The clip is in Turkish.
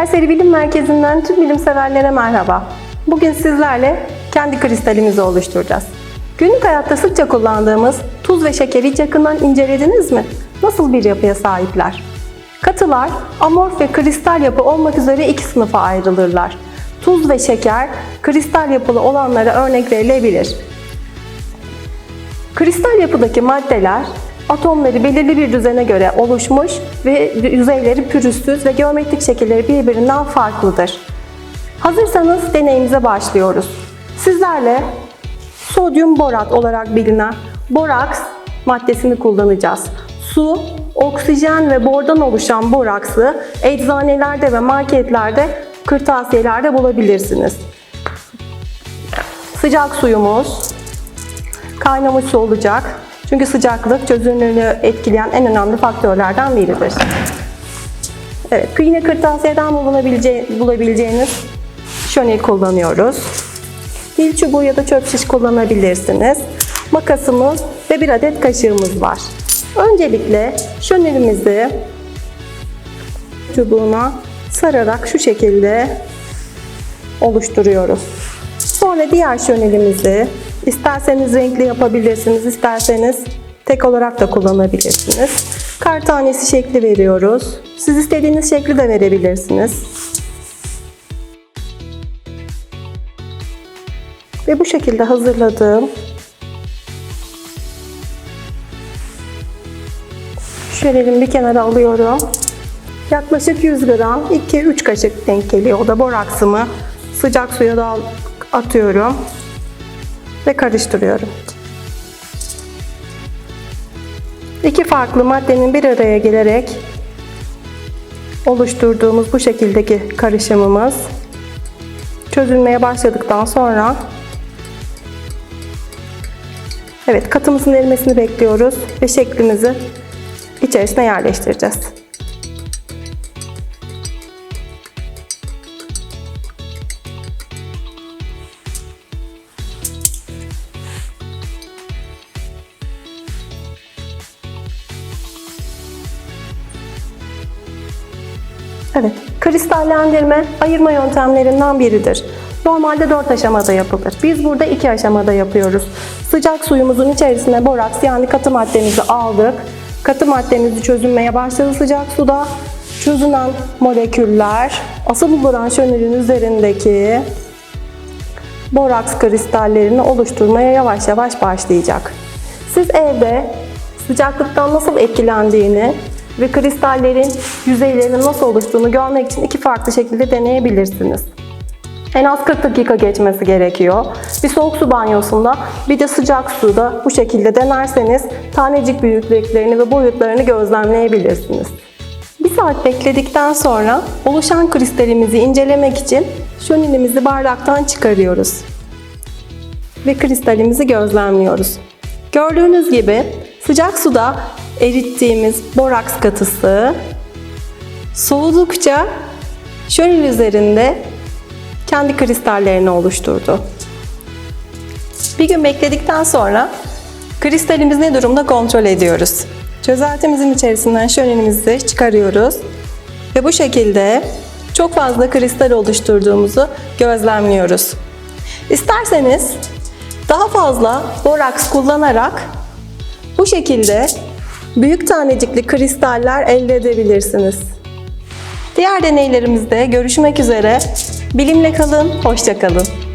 Kayseri Bilim Merkezi'nden tüm bilimseverlere merhaba. Bugün sizlerle kendi kristalimizi oluşturacağız. Günlük hayatta sıkça kullandığımız tuz ve şekeri hiç yakından incelediniz mi? Nasıl bir yapıya sahipler? Katılar amorf ve kristal yapı olmak üzere iki sınıfa ayrılırlar. Tuz ve şeker kristal yapılı olanlara örnek verilebilir. Kristal yapıdaki maddeler atomları belirli bir düzene göre oluşmuş ve yüzeyleri pürüzsüz ve geometrik şekilleri birbirinden farklıdır. Hazırsanız deneyimize başlıyoruz. Sizlerle sodyum borat olarak bilinen boraks maddesini kullanacağız. Su, oksijen ve bordan oluşan boraksı eczanelerde ve marketlerde, kırtasiyelerde bulabilirsiniz. Sıcak suyumuz, kaynamış olacak. Çünkü sıcaklık çözünürlüğü etkileyen en önemli faktörlerden biridir. Evet, yine kırtasiyeden bulunabilece bulabileceğiniz şönil kullanıyoruz. Dil çubuğu ya da çöp şiş kullanabilirsiniz. Makasımız ve bir adet kaşığımız var. Öncelikle şönelimizi çubuğuna sararak şu şekilde oluşturuyoruz. Sonra diğer şönelimizi isterseniz renkli yapabilirsiniz, isterseniz tek olarak da kullanabilirsiniz. Kar tanesi şekli veriyoruz. Siz istediğiniz şekli de verebilirsiniz. Ve bu şekilde hazırladığım şönelimi bir kenara alıyorum. Yaklaşık 100 gram 2-3 kaşık denk geliyor. O da boraksımı sıcak suya da atıyorum ve karıştırıyorum. İki farklı maddenin bir araya gelerek oluşturduğumuz bu şekildeki karışımımız çözülmeye başladıktan sonra Evet katımızın erimesini bekliyoruz ve şeklimizi içerisine yerleştireceğiz. Evet, kristallendirme ayırma yöntemlerinden biridir. Normalde 4 aşamada yapılır. Biz burada 2 aşamada yapıyoruz. Sıcak suyumuzun içerisine boraks yani katı maddemizi aldık. Katı maddemizi çözünmeye başladı sıcak suda. Çözünen moleküller asıl duran şönülün üzerindeki boraks kristallerini oluşturmaya yavaş yavaş başlayacak. Siz evde sıcaklıktan nasıl etkilendiğini ve kristallerin yüzeylerinin nasıl oluştuğunu görmek için iki farklı şekilde deneyebilirsiniz. En az 40 dakika geçmesi gerekiyor. Bir soğuk su banyosunda bir de sıcak suda bu şekilde denerseniz tanecik büyüklüklerini ve boyutlarını gözlemleyebilirsiniz. Bir saat bekledikten sonra oluşan kristalimizi incelemek için şönilimizi bardaktan çıkarıyoruz. Ve kristalimizi gözlemliyoruz. Gördüğünüz gibi sıcak suda erittiğimiz boraks katısı soğudukça şönil üzerinde kendi kristallerini oluşturdu. Bir gün bekledikten sonra kristalimiz ne durumda kontrol ediyoruz. Çözeltimizin içerisinden şönelimizi çıkarıyoruz ve bu şekilde çok fazla kristal oluşturduğumuzu gözlemliyoruz. İsterseniz daha fazla boraks kullanarak bu şekilde büyük tanecikli kristaller elde edebilirsiniz. Diğer deneylerimizde görüşmek üzere. Bilimle kalın, hoşça kalın.